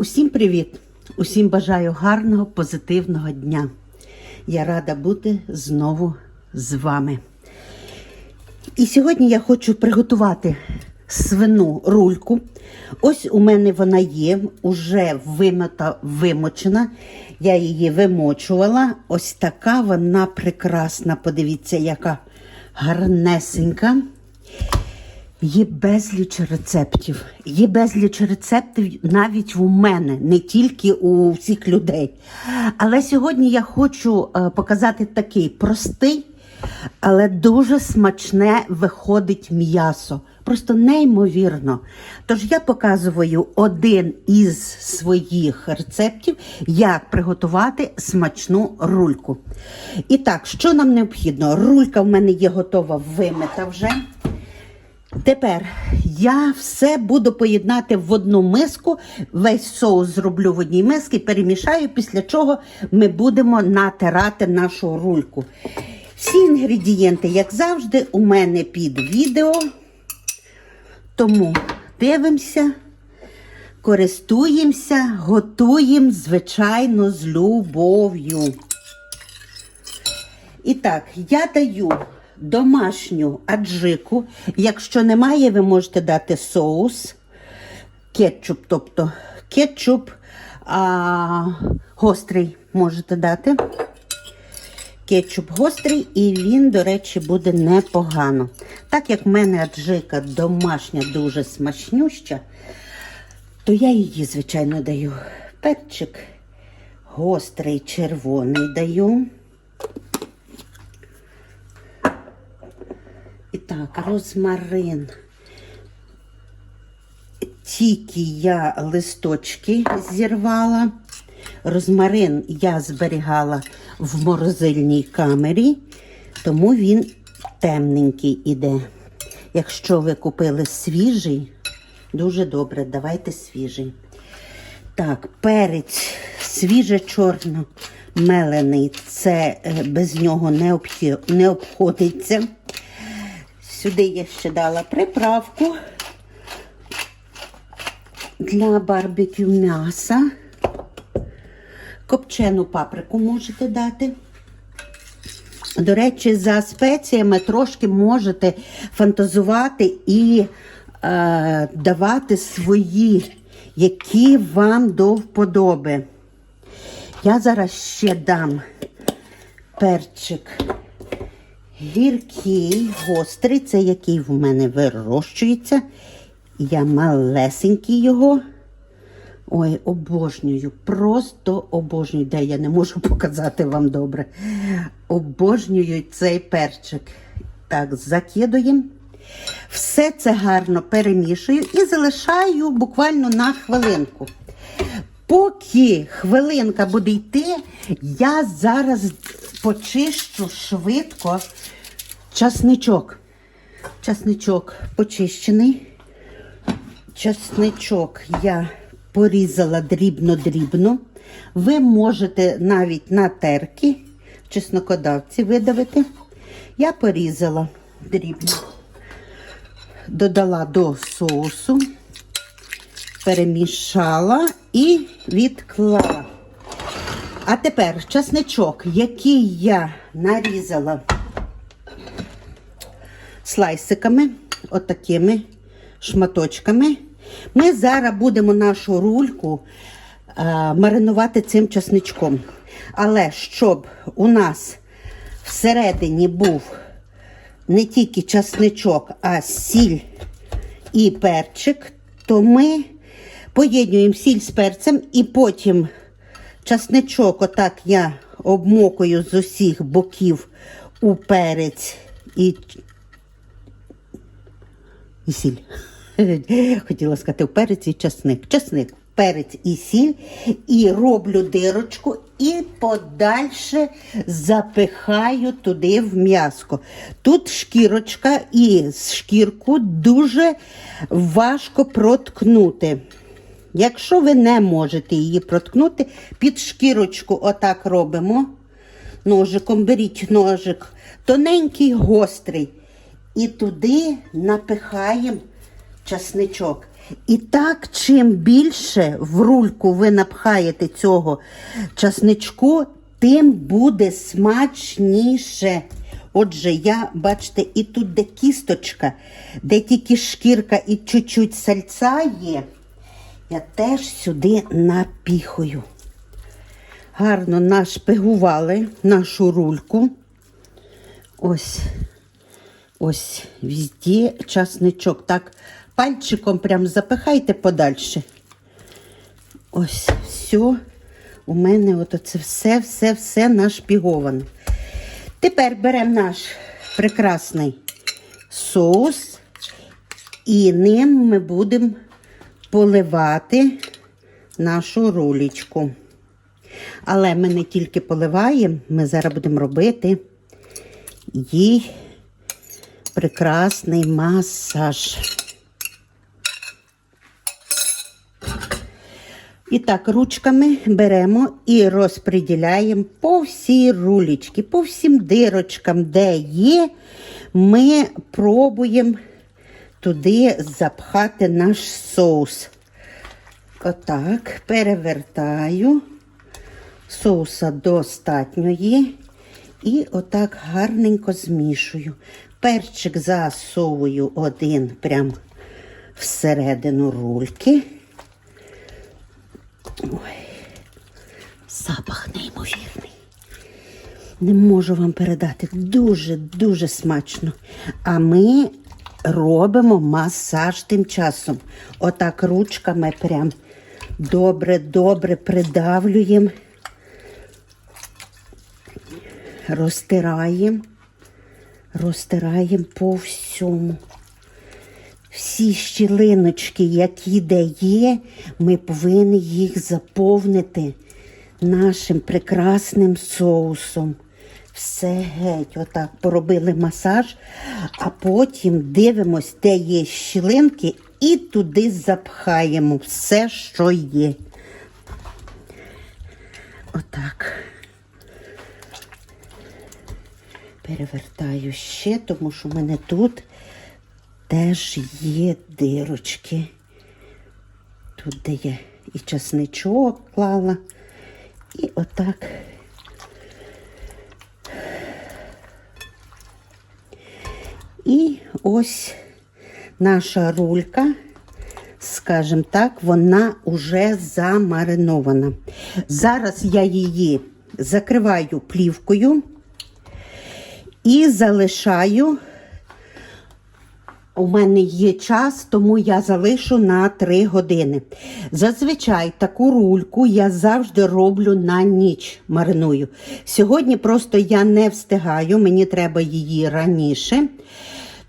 Усім привіт! Усім бажаю гарного, позитивного дня. Я рада бути знову з вами. І сьогодні я хочу приготувати свину рульку. Ось у мене вона є, уже вимита, вимочена. Я її вимочувала. Ось така вона прекрасна. Подивіться, яка гарнесенька. Є безліч рецептів. Є безліч рецептів навіть у мене, не тільки у всіх людей. Але сьогодні я хочу е, показати такий простий, але дуже смачне виходить м'ясо. Просто неймовірно. Тож я показую один із своїх рецептів, як приготувати смачну рульку. І так, що нам необхідно? Рулька в мене є готова вимита вже. Тепер я все буду поєднати в одну миску. Весь соус зроблю в одній мисці, перемішаю, після чого ми будемо натирати нашу рульку. Всі інгредієнти, як завжди, у мене під відео. Тому дивимося, користуємося, готуємо, звичайно, з любов'ю. І так, я даю домашню аджику. Якщо немає, ви можете дати соус, кетчуп, тобто кетчуп а, гострий можете дати. Кетчуп гострий, і він, до речі, буде непогано. Так як в мене аджика домашня дуже смачнюща, то я її, звичайно, даю. Перчик гострий, червоний даю. І так, розмарин. Тільки я листочки зірвала. Розмарин я зберігала в морозильній камері, тому він темненький іде. Якщо ви купили свіжий, дуже добре, давайте свіжий. Так, перець свіже чорно мелений, це е, без нього не обходиться. Сюди я ще дала приправку для барбекю м'яса. Копчену паприку можете дати. До речі, за спеціями трошки можете фантазувати і е, давати свої, які вам до вподоби. Я зараз ще дам перчик гіркий, гострий, це який в мене вирощується. Я малесенький його. Ой, обожнюю, просто обожнюю, де я не можу показати вам добре. Обожнюю цей перчик. Так, закидуємо. Все це гарно перемішую і залишаю буквально на хвилинку. Поки хвилинка буде йти, я зараз почищу швидко часничок. Часничок почищений. Часничок я порізала дрібно-дрібно. Ви можете навіть на терки, чеснокодавці видавити. Я порізала дрібно, додала до соусу, перемішала і відклала. А тепер часничок, який я нарізала слайсиками, отакими шматочками. Ми зараз будемо нашу рульку е, маринувати цим часничком. Але щоб у нас всередині був не тільки часничок, а сіль і перчик, то ми поєднуємо сіль з перцем і потім часничок, отак я обмокую з усіх боків у перець і і сіль. Хотіла сказати, перець і часник. Часник, перець і сіль, і роблю дирочку, і подальше запихаю туди в м'яско. Тут шкірочка, і шкірку дуже важко проткнути. Якщо ви не можете її проткнути, під шкірочку отак робимо. Ножиком беріть ножик, тоненький, гострий. І туди напихаємо часничок. І так, чим більше в рульку ви напхаєте цього часничку, тим буде смачніше. Отже, я, бачите, і тут де кісточка, де тільки шкірка і чуть-чуть сальця є, я теж сюди напіхую. Гарно нашпигували нашу рульку. Ось, ось, везде часничок. Так, пальчиком прям запихайте подальше. Ось, все. У мене от це все, все, все нашпіговане. Тепер беремо наш прекрасний соус і ним ми будемо поливати нашу рулечку. Але ми не тільки поливаємо, ми зараз будемо робити їй прекрасний масаж. І так, ручками беремо і розподіляємо по всій рулічці, по всім дирочкам, де є, ми пробуємо туди запхати наш соус. Отак, перевертаю. Соуса достатньо є. І отак гарненько змішую. Перчик засовую один прям всередину рульки. Ой, запах неймовірний. Не можу вам передати. Дуже-дуже смачно. А ми робимо масаж тим часом. Отак ручками прям добре-добре придавлюємо, розтираємо, розтираємо по всьому. Всі щілиночки, які де є, ми повинні їх заповнити нашим прекрасним соусом. Все геть, отак поробили масаж, а потім дивимось, де є щілинки, і туди запхаємо все, що є. Отак. Перевертаю ще, тому що в мене тут теж є дирочки. Тут, де я і часничок клала, і отак. І ось наша рулька, скажімо так, вона вже замаринована. Зараз я її закриваю плівкою і залишаю. У мене є час, тому я залишу на 3 години. Зазвичай таку рульку я завжди роблю на ніч мариную. Сьогодні просто я не встигаю, мені треба її раніше.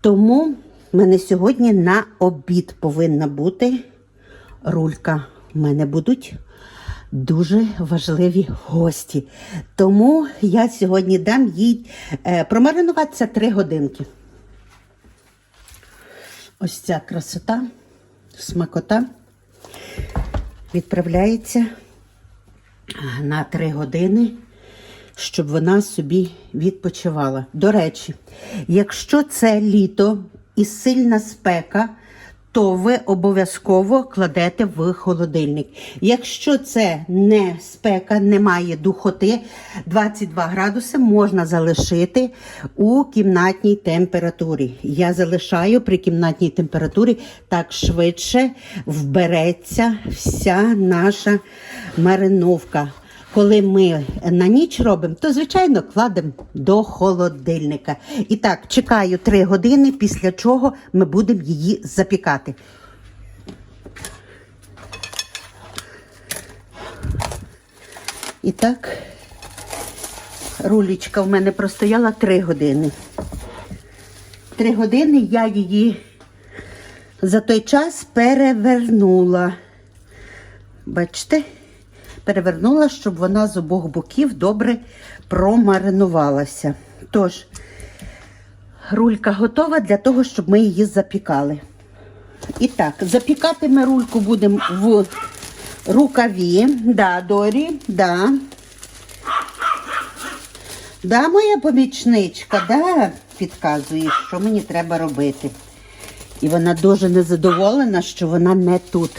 Тому в мене сьогодні на обід повинна бути рулька. У мене будуть дуже важливі гості. Тому я сьогодні дам їй е, промаринуватися 3 годинки. Ось ця красота, смакота відправляється на 3 години, щоб вона собі відпочивала. До речі, якщо це літо і сильна спека, то ви обов'язково кладете в холодильник. Якщо це не спека, немає духоти, 22 градуси можна залишити у кімнатній температурі. Я залишаю при кімнатній температурі, так швидше вбереться вся наша мариновка. Коли ми на ніч робимо, то звичайно кладемо до холодильника. І так, чекаю 3 години, після чого ми будемо її запікати. І так, рулічка в мене простояла 3 години. 3 години я її за той час перевернула. Бачите? Перевернула, щоб вона з обох боків добре промаринувалася. Тож, рулька готова для того, щоб ми її запікали. І так, запікати ми рульку будемо в рукаві. Да, Дорі, да. Да, моя помічничка, да, підказує, що мені треба робити. І вона дуже незадоволена, що вона не тут.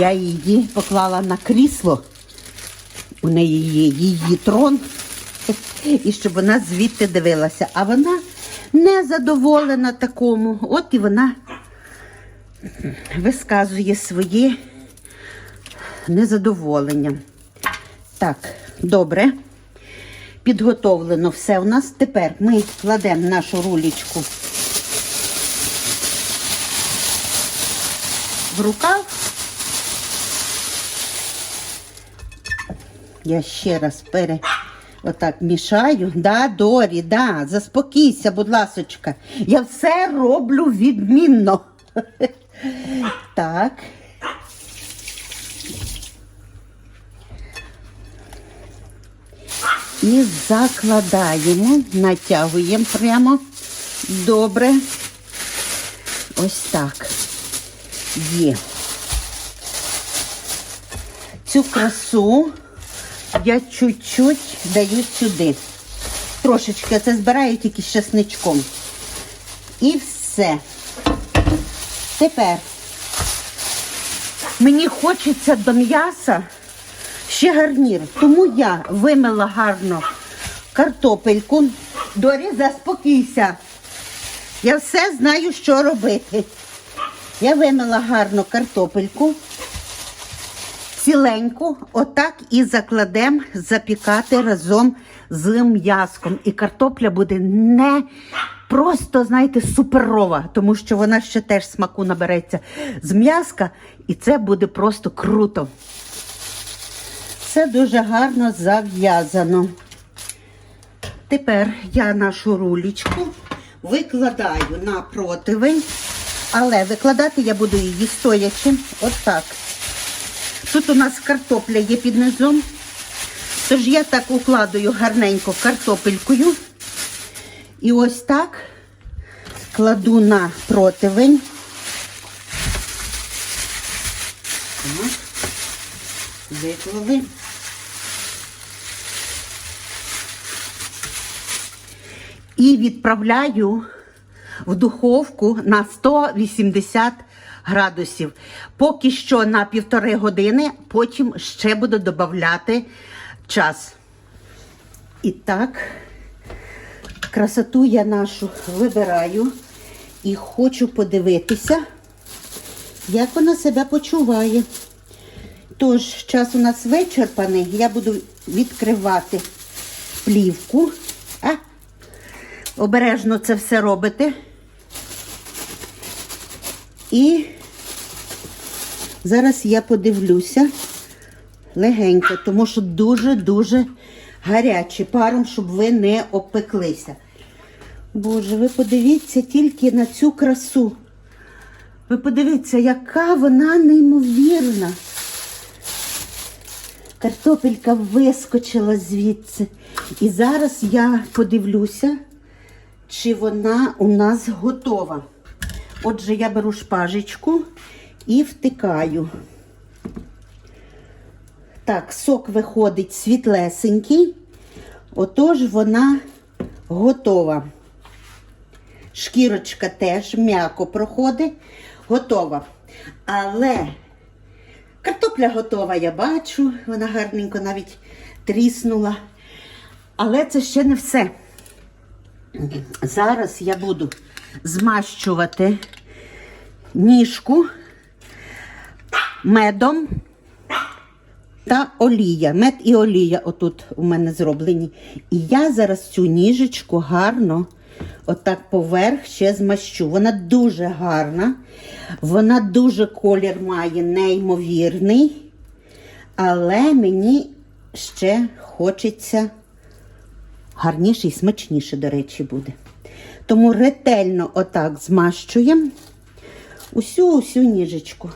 Я її поклала на крісло. У неї є її трон. І щоб вона звідти дивилася. А вона не задоволена такому. От і вона висказує своє незадоволення. Так, добре. Підготовлено все у нас. Тепер ми кладемо нашу рулечку в рукав. Я ще раз пере отак мішаю. Да, Дорі, да, заспокійся, будь ласочка. Я все роблю відмінно. Так. І закладаємо, натягуємо прямо добре. Ось так. Є. Цю красу я чуть-чуть даю сюди. Трошечки це збираю тільки з чесничком. І все. Тепер мені хочеться до м'яса ще гарнір. Тому я вимила гарно картопельку. Дорі, заспокійся. Я все знаю, що робити. Я вимила гарно картопельку. Ціленьку, отак і закладемо запікати разом з м'яском. І картопля буде не просто, знаєте, суперова, тому що вона ще теж смаку набереться з м'яска, і це буде просто круто. Все дуже гарно зав'язано. Тепер я нашу рулечку викладаю на противень, але викладати я буду її стоячи. Отак. Тут у нас картопля є під низом. Тож я так укладаю гарненько картопелькою. І ось так кладу на противень. Виклали. І відправляю в духовку на 180 градусів. Поки що на півтори години, потім ще буду додати час. І так, красоту я нашу вибираю і хочу подивитися, як вона себе почуває. Тож, час у нас вичерпаний, я буду відкривати плівку. А, обережно це все робите. І зараз я подивлюся легенько, тому що дуже-дуже гаряче паром, щоб ви не обпеклися. Боже, ви подивіться тільки на цю красу. Ви подивіться, яка вона неймовірна. Картопелька вискочила звідси. І зараз я подивлюся, чи вона у нас готова. Отже, я беру шпажечку і втикаю. Так, сок виходить світлесенький, отож вона готова. Шкірочка теж м'яко проходить, готова. Але картопля готова, я бачу, вона гарненько навіть тріснула. Але це ще не все. Зараз я буду змащувати ніжку медом та олія. Мед і олія отут у мене зроблені. І я зараз цю ніжечку гарно отак поверх ще змащу. Вона дуже гарна, вона дуже колір має неймовірний, але мені ще хочеться гарніше і смачніше, до речі, буде. Тому ретельно отак змащуємо усю-усю ніжечку.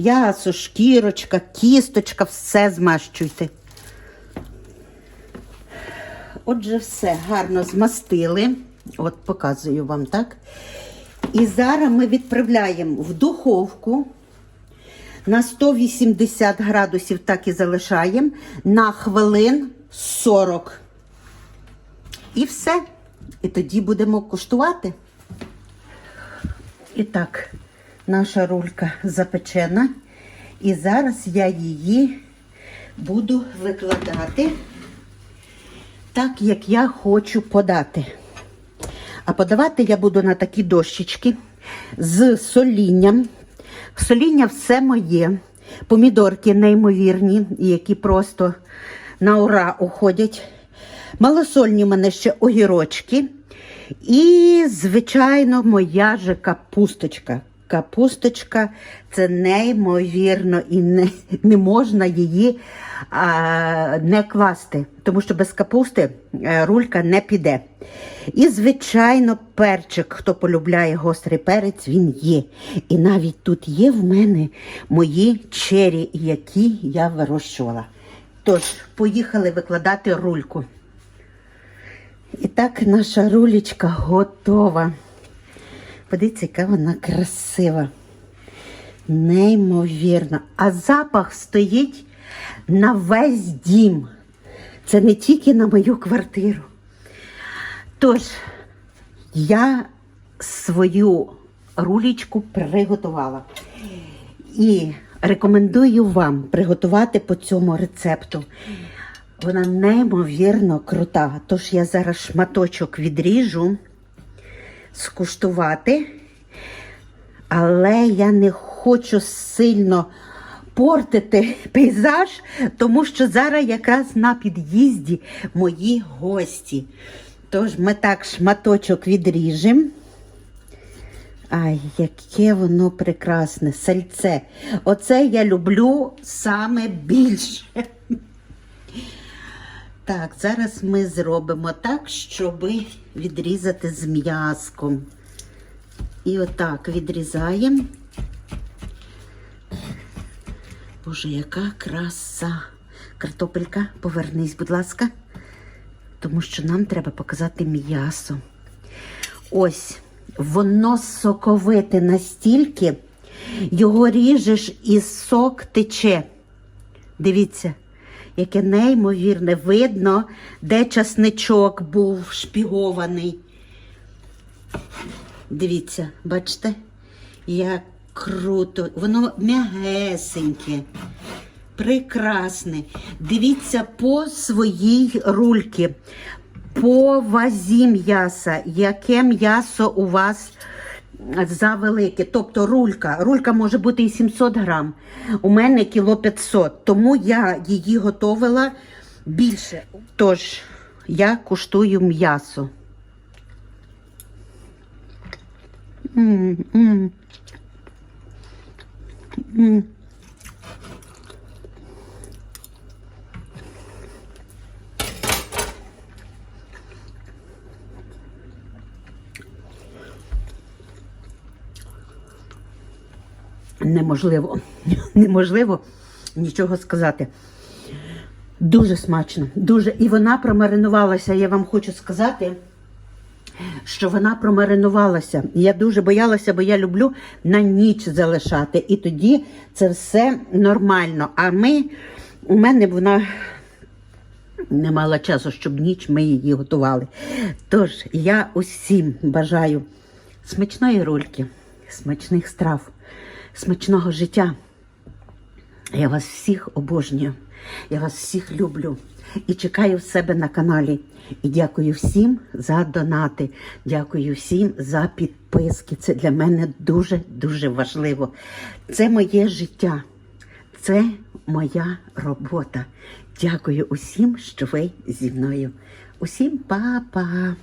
М'ясо, шкірочка, кісточка, все змащуйте. Отже, все гарно змастили. От показую вам, так? І зараз ми відправляємо в духовку на 180 градусів, так і залишаємо, на хвилин 40. І все. І тоді будемо куштувати. І так, наша рулька запечена. І зараз я її буду викладати так, як я хочу подати. А подавати я буду на такі дощечки з солінням. Соління все моє. Помідорки неймовірні, які просто на ура уходять. Малосольні в мене ще огірочки. І, звичайно, моя же капусточка. Капусточка це неймовірно і не, не можна її а, не класти, тому що без капусти е, рулька не піде. І, звичайно, перчик, хто полюбляє гострий перець, він є. І навіть тут є в мене мої чері, які я вирощувала. Тож, поїхали викладати рульку. І так наша рулечка готова. Подивіться, яка вона красива. Неймовірно. А запах стоїть на весь дім. Це не тільки на мою квартиру. Тож, я свою рулечку приготувала. І рекомендую вам приготувати по цьому рецепту. Вона неймовірно крута. Тож я зараз шматочок відріжу скуштувати, але я не хочу сильно портити пейзаж, тому що зараз якраз на під'їзді мої гості. Тож ми так шматочок відріжемо. Ай, яке воно прекрасне, сальце. Оце я люблю саме більше. Так, зараз ми зробимо так, щоб відрізати з м'язком. І отак відрізаємо. Боже, яка краса. Картопелька, повернись, будь ласка, тому що нам треба показати м'ясо. Ось, воно соковите настільки, його ріжеш і сок тече. Дивіться, яке неймовірне видно, де часничок був шпігований. Дивіться, бачите, як круто. Воно м'ягесеньке, прекрасне. Дивіться по своїй рульки, по вазі м'яса, яке м'ясо у вас за велике. Тобто рулька. Рулька може бути і 700 грам. У мене кіло 500, тому я її готовила більше. Тож, я куштую м'ясо. М, Неможливо, неможливо нічого сказати. Дуже смачно, дуже. І вона промаринувалася. Я вам хочу сказати, що вона промаринувалася. Я дуже боялася, бо я люблю на ніч залишати. І тоді це все нормально. А ми, у мене вона не мала часу, щоб ніч ми її готували. Тож я усім бажаю смачної рульки, смачних страв, смачного життя. Я вас всіх обожнюю, я вас всіх люблю і чекаю в себе на каналі. І дякую всім за донати. Дякую всім за підписки. Це для мене дуже-дуже важливо. Це моє життя, це моя робота. Дякую усім, що ви зі мною. Усім па-па!